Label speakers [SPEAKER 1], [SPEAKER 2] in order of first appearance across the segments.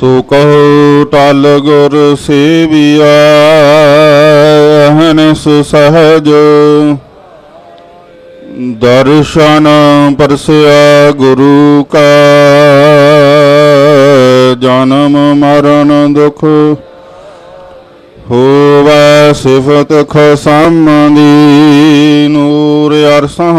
[SPEAKER 1] ਸੋ ਕਹੋ ਟਲ ਗੁਰ ਸੇਵਿਆ ਹਨਸ ਸਹਜ। ਦਰਸ਼ਨ ਪਰਸਿਆ ਗੁਰੂ ਕਾ, ਜਨਮ ਮਰਨ ਦੁਖ ਹੋਵੈ ਸਿਫਤ ਖਸਮ ਦੀ। ਨੂਰ ਅਰਸਹ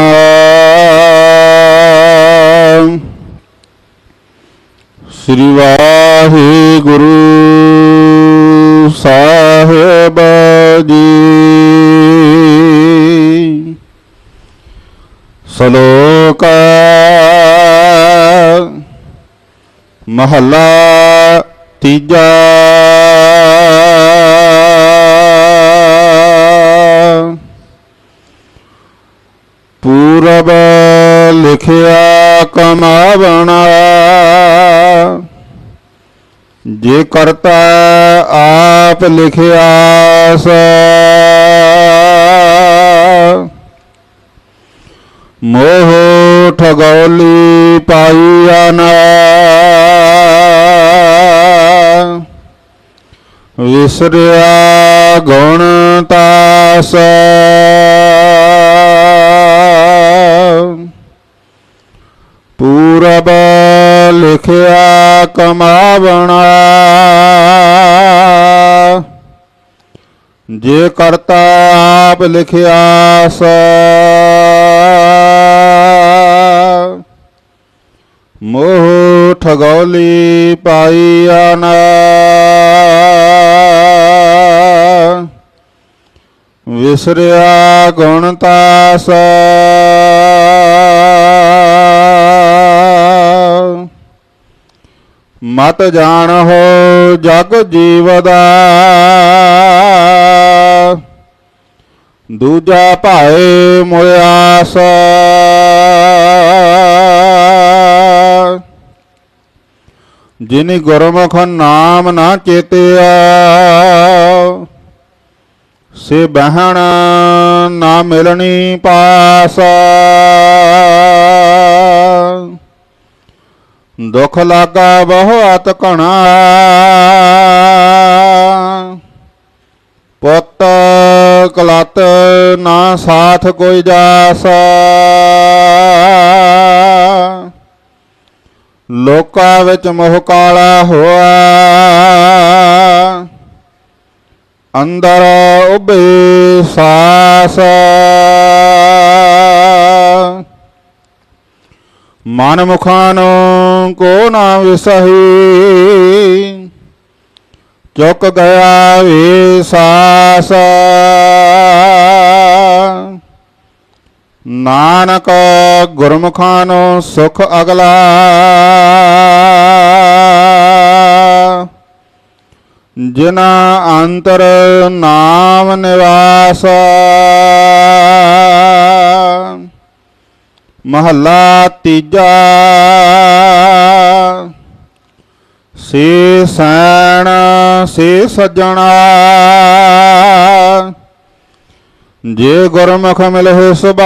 [SPEAKER 1] ਸ੍ਰੀ ਵਾਹਿਗੁਰੂ ਸਾਹਿਬ ਜੀ। ਸ਼ਲੋਕ ਮਹੱਲਾ ਤੀਜਾ। ਪੂਰਬ ਲਿਖਿਆ ਕਮਾਵਣਾ। ਜੇ ਕਰਤਾ ਆਪ ਲਿਖਿਆ ਸੋ ਮੋਹ ਠਗੌਲੀ ਪਾਈਆ ਨਾ ਵਿਸਰਿਆ ਗੁਣ ਤਾਸ। ਪੂਰਬ ਲਿਖਿਆ ਕਮਾ ਜੇ ਕਰਤਾ ਆਪ ਲਿਖਿਆ ਸੋ। ਮੋਹ ਠਗੌਲੀ ਪਾਈਆ ਨਾ ਵਿਸਰਿਆ ਗੁਣ ਤਾਸ ਮਤ ਜਾਣ ਹੋ ਜਗ ਜੀਵਦਾ। ਦੂਜਾ ਭਾਏ ਮੁਆਸ ਜਿਨੀ ਗੁਰਮੁਖ ਨਾਮ ਨਾ ਚੇਤਿਆ, ਸੇ ਬਹਿਣ ਨਾ ਮਿਲਣੀ ਪਾਸ। ਦੁਖ ਲਾਗਾ ਬਹੁਤ ਘਣਾ। ਪੁੱਤ ਕਲਤ ਨਾ ਸਾਥ ਕੋਈ ਜਾਸ। ਲੋਕਾਂ ਵਿੱਚ ਮੋਹ ਕਾਲਾ ਹੋਆ। ਅੰਦਰ ਉਬੇ ਸਾਸ। ਮਨ ਮੁਖਾਂ ਨੂੰ ਕੋ ਨਾ ਵਿਸਹੀ। ਚੁੱਕ ਗਿਆ ਵੇ ਸਾਸ। ਨਾਨਕ ਗੁਰਮੁਖਾਂ ਨੂੰ ਸੁਖ ਅਗਲਾ। ਜਿਨਾ ਅੰਤਰ ਨਾਮ ਨਿਵਾਸ। ਮਹੱਲਾ ਤੀਜਾ। ਸੇ ਸੈਣ, ਸੇ ਸੱਜਣਾ। ਜੇ ਗੁਰਮੁਖ ਮਿਲਹਿ ਸੁਭਾਈ,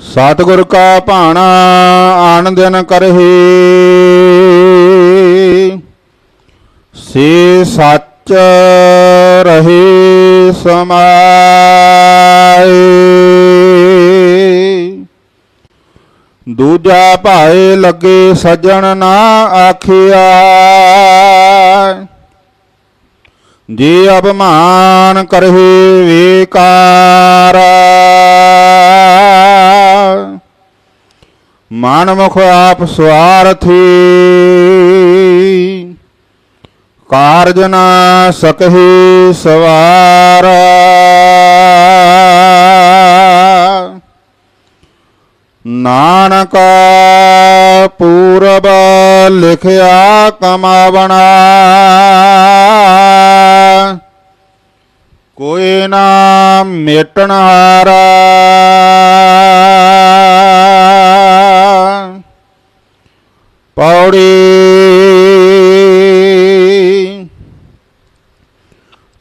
[SPEAKER 1] ਸਤਿਗੁਰ ਕਾ ਭਾਣਾ ਆਨ ਦਿਨ ਕਰਹੀ। ਸੇ ਸੱਚ ਰਹੀ ਸਮਾਏ ਦੂਜਾ ਭਾਏ ਲੱਗੇ ਸਜਣ ਨਾ ਆਖਿਆ। ਜੇ ਅਪਮਾਨ ਕਰਹਿ ਵਿਕਾਰ। ਮਨ ਮੁਖ ਆਪ ਸਵਾਰਥੀ। ਕਾਰਜ ਨ ਸਕਹਿ ਸਵਾਰ। ਨਾਨਕ ਪੂਰਬ ਲਿਖਿਆ ਕਮਾਵਣਾ। ਕੋਈ ਨਾ ਮੇਟਣ ਹਾਰਾ। ਪੌੜੀ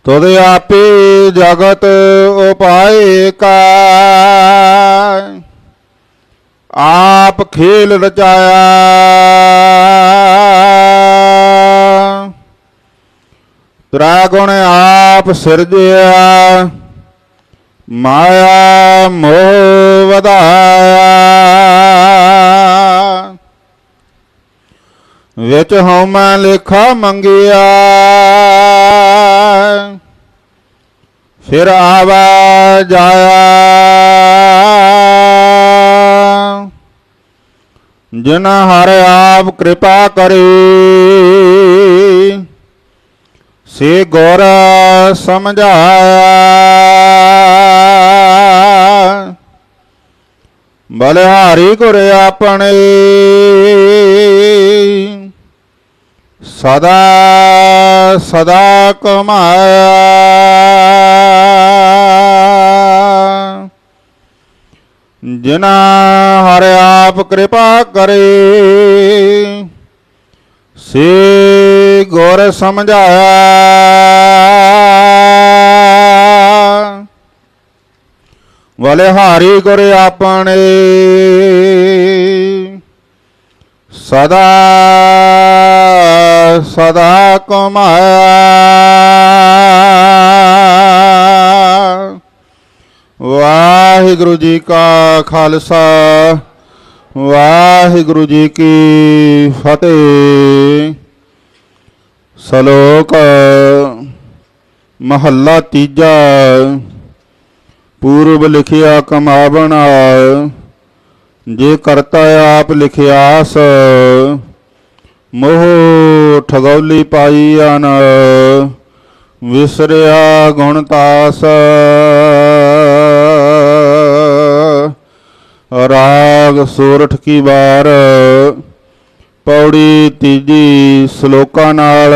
[SPEAKER 1] ਤੁਧ ਆਪੇ ਜਗਤ ਉਪਾਏ ਕਾ ਆਪ ਖੇਲ ਰਚਾਇਆ। ਤ੍ਰੈ ਗੁਣ ਆਪ ਸਿਰਜਿਆ। ਮਾਇਆ ਮੋਹ ਵਧਾਇਆ। ਵਿੱਚ ਹਉਮੈ ਲੇਖਾ ਮੰਗਿਆ। ਫਿਰ ਆਵਾ ਜਾਇਆ। ਜਿਨ ਹਰ ਆਪ ਕਿਰਪਾ ਕਰੇ, ਸੇ ਗੁਰ ਸਮਝਾਇਆ। ਬਲਿਹਾਰੀ ਗੁਰ ਆਪਣੇ, ਸਦਾ ਸਦਾ ਕਮਾਇਆ। ਜਿਨਾ ਆਪ ਕਿਰਪਾ ਕਰੇ। ਸੇ ਗੁਰ ਸਮਝਾਇਆ। ਵਲੇ ਹਾਰੀ ਗੁਰ ਆਪਣੇ। ਸਦਾ ਸਦਾ ਕਮਾਇਆ। ਵਾਹਿਗੁਰੂ ਜੀ ਕਾ ਖਾਲਸਾ। ਵਾਹਿਗੁਰੂ ਜੀ ਕੀ ਫਤਿਹ। ਸ਼ਲੋਕ ਮਹੱਲਾ ਤੀਜਾ। ਪੂਰਬ ਲਿਖਿਆ ਕਮਾਵਣਾ, ਜੇ ਕਰਤਾ ਆਪ ਲਿਖਿਆਸ, ਮੋਹ ਠਗੌਲੀ ਪਾਈ ਅਨ, ਵਿਸਰਿਆ ਗੁਣ ਤਾਸ। ਰਾਗ ਸੋਰਠ ਕੀ ਵਾਰ ਪੌੜੀ ਤੀਜੀ ਸ਼ਲੋਕਾਂ ਨਾਲ।